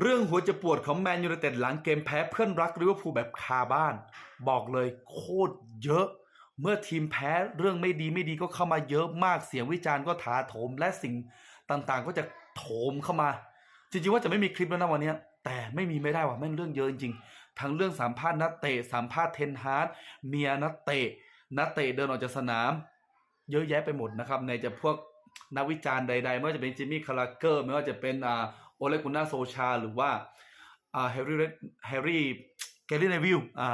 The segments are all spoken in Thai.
เรื่องหัวจะปวดของแมนยูไนเต็ดหลังเกมแพ้เพื่อนรักลิเวอร์พูลแบบคาบ้าน บอกเลยโคตรเยอะ เมื่อทีมแพ้เรื่องไม่ดีไม่ดีก็เข้ามาเยอะมากเสียงวิจารณ์ก็ถาโถมและสิ่งต่างๆ ก็จะโถมเข้ามา จริงๆว่าจะไม่มีคลิปแล้วนะวันนี้แต่ไม่มีไม่ได้ว่ะแม่งเรื่องเยอะจริงๆทั้งเรื่องสัมภาษณ์นักเตะสัมภาษณ์เทนฮาร์ดเมียนักเตะนักเตะเดินออกจากสนาม เยอะแยะไปหมดนะครับในจะพวกนักวิจารณ์ใดๆไม่ว่าจะเป็นจิมมี่คาราเกอร์ไม่ว่าจะเป็นอ่า โอเลกุน่าโซชา หรือว่าแฮร์รี่แฮร์รี่เกลลี่เนวิลอ่า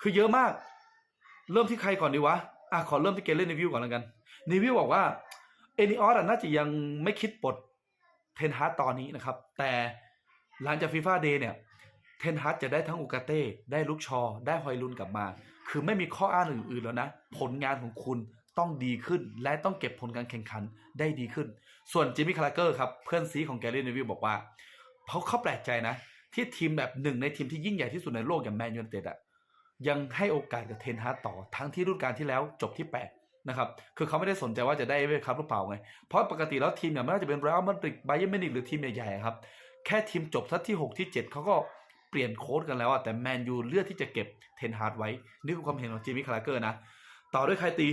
คือเยอะมาก เริ่มที่ใครก่อนดีวะอะขอเริ่มที่เกลลี่เนวิลก่อนแล้วกันเนวิลบอกว่าเอนิออสน่าจะยังไม่คิดปลดเทนฮาร์ตตอนนี้นะครับ แต่หลังจากฟีฟ่าเดย์เนี่ยเทนฮาร์ตจะได้ทั้งอุกาเต้ ได้ลูกชอ ได้ฮอยลุนกลับมา คือไม่มีข้ออ้างอื่นๆแล้วนะ ผลงานของคุณ ต้องดีขึ้น และต้องเก็บผลการแข่งขันได้ดีขึ้น ส่วนจิมมี่คาราเกอร์ครับเพื่อนซีของแกลลี่เนวิลบอกว่าเขาเขาแปลกใจนะ ที่ทีมแบบหนึ่งในทีมที่ยิ่งใหญ่ที่สุดในโลกอย่างแมนยูไนเต็ดอะยังให้โอกาสกับเทนฮาร์ตต่อทั้งที่ฤดูกาลที่แล้วจบที่แปดนะครับคือเขาไม่ได้สนใจว่าจะได้เอเวอร์คัพหรือเปล่าไง เพราะปกติแล้วทีมเนี่ยไม่ว่าจะเป็นเรอัลมาดริดไบเยร์มินิกหรือทีมใหญ่ๆครับแค่ทีมจบสักที่ 6 ที่ 7เขาก็เปลี่ยนโค้ดกันแล้วอะแต่แมนยูเลือกที่จะเก็บเทนฮาร์ดไว้ นี่คือความเห็นของจิมมี่คาราเกอร์นะ ต่อด้วยใครตี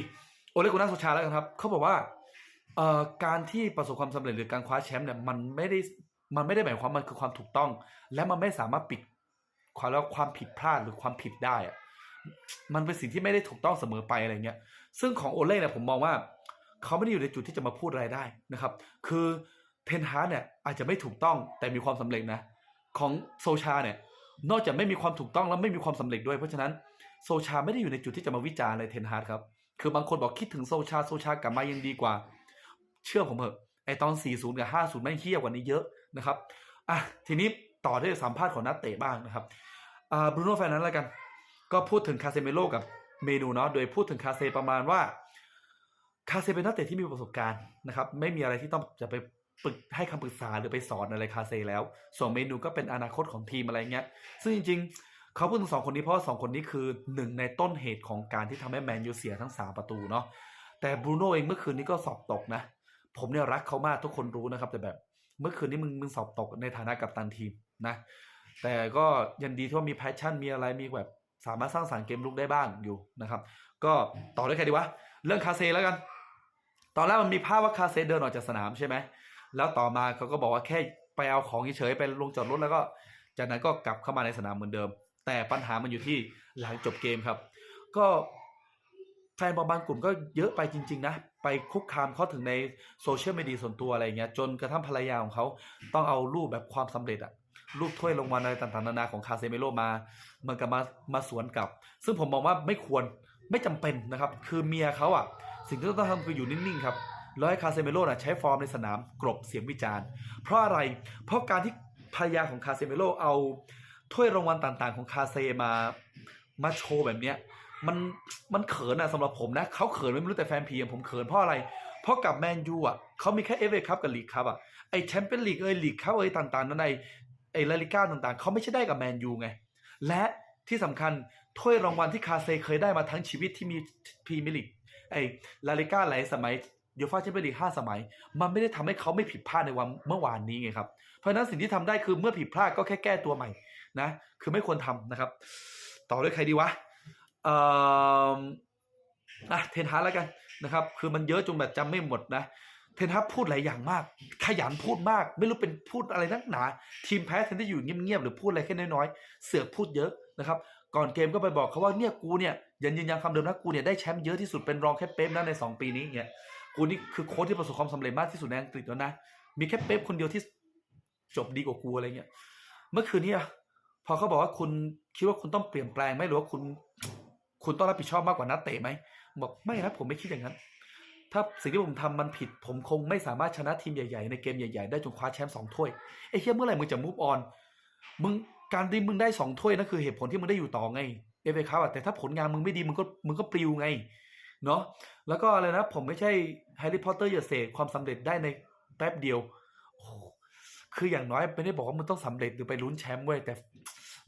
โอเลกุน่าโซชาแล้วกันครับเขาบอกว่าเอ่อการที่ประสบความสำเร็จหรือการคว้าแชมป์เนี่ยมันไม่ได้มันไม่ได้หมายความมันคือความถูกต้อง และมันไม่สามารถปิดความแล้วความผิดพลาดหรือความผิดได้อะมันเป็นสิ่งที่ไม่ได้ถูกต้องเสมอไปอะไรเงี้ย ซึ่งของโอเล่เนี่ยผมมองว่าเขาไม่ได้อยู่ในจุดที่จะมาพูดอะไรได้นะครับ คือเทนฮาร์ดเนี่ยอาจจะไม่ถูกต้องแต่มีความสำเร็จนะ ของโซชาเนี่ยนอกจากไม่มีความถูกต้องแล้วไม่มีความสำเร็จด้วย เพราะฉะนั้นโซชาไม่ได้อยู่ในจุดที่จะมาวิจารณ์อะไรเทนฮาร์ดครับ คือบางคนบอกคิดถึงโซชาโซชากลับมายังดีกว่า เชื่อผมเถอะไอตอน 40 กับ 50 ไม่เฮี้ยกว่านี้เยอะนะครับอะทีนี้ต่อด้วยสัมภาษณ์ของนักเตะบ้างนะครับอ่าบรูโน่แฟนนั้นแล้วกัน ก็พูดถึงคาเซเมโลกับเมนูเนาะโดยพูดถึงคาเซประมาณว่าคาเซเป็นนักเตะที่มีประสบการณ์นะครับ ไม่มีอะไรที่ต้องจะไปปรึกให้คำปรึกษาหรือไปสอนอะไรคาเซแล้ว ส่วนเมนูก็เป็นอนาคตของทีมอะไรเงี้ย ซึ่งจริงๆ เขาพูดถึงสองคนนี้เพราะว่าสองคนนี้คือหนึ่งในต้นเหตุของการที่ทำให้แมนยูเสียทั้งสามประตูเนาะแต่บรูโน่เองเมื่อคืนนี้ก็สอบตกนะ ผมเนี่ยรักเขามากทุกคนรู้นะครับ แต่แบบเมื่อคืนนี้มึงมึงสอบตกในฐานะกัปตันทีมนะ แต่ก็ยังดีที่ว่ามีแพชชั่นมีอะไรมีแบบสามารถสร้างสรรค์เกมลุกได้บ้างอยู่นะครับ ก็ต่อด้วยใครดีวะเรื่องคาเซแล้วกัน ตอนแรกมันมีภาพว่าคาเซเดินออกจากสนามใช่ไหมแล้วต่อมาเขาก็บอกว่าแค่ไปเอาของเฉยๆไปลงจอดรถแล้วก็ จากนั้นก็กลับเข้ามาในสนามเหมือนเดิม แต่ปัญหามันอยู่ที่หลังจบเกมครับ ก็แฟนบอลบางกลุ่มก็เยอะไปจริง ๆ นะ ไปคุกคามเขาถึงในโซเชียลมีเดียส่วนตัวอะไรเงี้ยจนกระทั่งภรรยาของเขาต้องเอารูปแบบความสำเร็จอะรูปถ้วยรางวัลอะไรต่างๆนานาของคาเซเมโลมาเหมันกับมามาสวนกลับ ซึ่งผมมองว่าไม่ควรไม่จำเป็นนะครับ คือเมียเขาอะสิ่งที่ต้องทำคืออยู่นิ่งๆครับแล้วให้คาเซเมโลนะใช้ฟอร์มในสนามกลบเสียงวิจารณ์ เพราะอะไรเพราะการที่ภรรยาของคาเซเมโลเอา ถ้วยรางวัลต่างๆ ของคาเซมา มาโชว์แบบเนี้ย มันมันเขินอะสำหรับผมนะเขาเขินไม่รู้แต่แฟนพีอย่างผมเขินเพราะอะไร เพราะกับแมนยูอะเขามีแค่เอฟเอคัพกับลีกคัพอะไอแชมเปี้ยนลีกเอยลีกคัพเอยต่างๆนั้นไอไอลาลิก้าต่างๆเขาไม่ใช่ได้กับแมนยูไง และที่สำคัญถ้วยรางวัลที่คาเซเคยได้มาทั้งชีวิตที่มีพรีเมียร์ลีกไอลาลิก้าหลายสมัย ยูฟ่าแชมเปี้ยนลีกห้าสมัย มันไม่ได้ทำให้เขาไม่ผิดพลาดในวันเมื่อวานนี้ไงครับ เพราะฉะนั้นสิ่งที่ทำได้คือเมื่อผิดพลาดก็แค่แก้ตัวใหม่นะ คือไม่ควรทำนะครับ ต่อด้วยใครดีวะเอ่ออะเทนฮาร์แล้วกันนะครับ คือมันเยอะจนแบบจำไม่หมดนะเทนฮาร์พูดหลายอย่างมาก ขยันพูดมาก ไม่รู้เป็นพูดอะไรนักหนา ทีมแพ้แทนที่อยู่เงียบๆหรือพูดอะไรแค่น้อยๆ เสือกพูดเยอะนะครับ ก่อนเกมก็ไปบอกเขาว่าเนี่ยกูเนี่ยยันยืนยันคำเดิมนะกูเนี่ยได้แชมป์เยอะที่สุดเป็นรองแค่เป๊ปนะใน 2 ปีนี้เนี่ย กูนี่คือโค้ชที่ประสบความสำเร็จมากที่สุดในอังกฤษแล้วนะ มีแค่เป๊ปคนเดียวที่จบดีกว่ากูอะไรเงี้ย เมื่อคืนนี้อะพอเขาบอกว่าคุณคิดว่าคุณต้องเปลี่ยนแปลงไหมหรือว่าคุณ คุณต้องรับผิดชอบมากกว่านักเตะไหมบอกไม่นะผมไม่คิดอย่างนั้น ถ้าสิ่งที่ผมทำมันผิด ผมคงไม่สามารถชนะทีมใหญ่ ๆ ในเกมใหญ่ๆได้จนคว้าแชมป์สองถ้วยไอ้เฮียเมื่อไหร่มึงจะมูฟออนมึงการที่มึงได้สองถ้วยนั่นคือเหตุผลที่มึงได้อยู่ต่อไงเอฟเอคัพแต่ถ้าผลงานมึงไม่ดีมึงก็มึงก็ปลิวไง เนาะแล้วก็อะไรนะผมไม่ใช่แฮร์รี่พอตเตอร์อย่าเสกความสำเร็จได้ในแป๊บเดียวคืออย่างน้อยไม่ได้บอกว่ามึงต้องสำเร็จหรือไปลุ้นแชมป์เว้ยแต่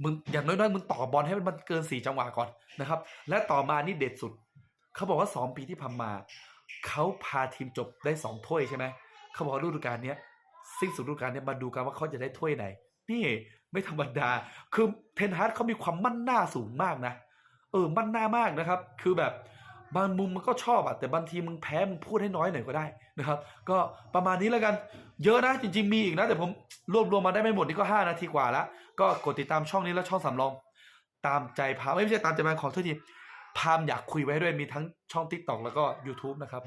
มึงอย่างน้อยๆมึงต่อบอลให้มันเกินสี่จังหวะก่อนนะครับ และต่อมานี่เด็ดสุด เขาบอกว่าสองปีที่ผ่านมา เขาพาทีมจบได้สองถ้วยใช่ไหมเขาบอกฤดูกาลเนี้ยสิ้นสุดฤดูกาลเนี้ยมาดูกันว่าเขาจะได้ถ้วยไหน นี่ไม่ธรรมดา คือเทนฮาร์ดเขามีความมั่นหน้าสูงมากนะ เออ มั่นหน้ามากนะครับ คือแบบ บางมุมมันก็ชอบอะแต่บางทีมึงแพ้มึงพูดให้น้อยหน่อยก็ได้นะครับ ก็ประมาณนี้แล้วกัน เยอะนะจริง ๆ มีอีกนะ แต่ผมรวบรวมมาได้ไม่หมดนี่ก็ 5 นาทีกว่าละก็กดติดตามช่องนี้แล้วช่องสำรอง ตามใจพามไม่ใช่ตามใจพามขอโทษทีพามอยากคุยไว้ด้วยมีทั้งช่อง t ิ k t o k แล้วก็ YouTube นะครับ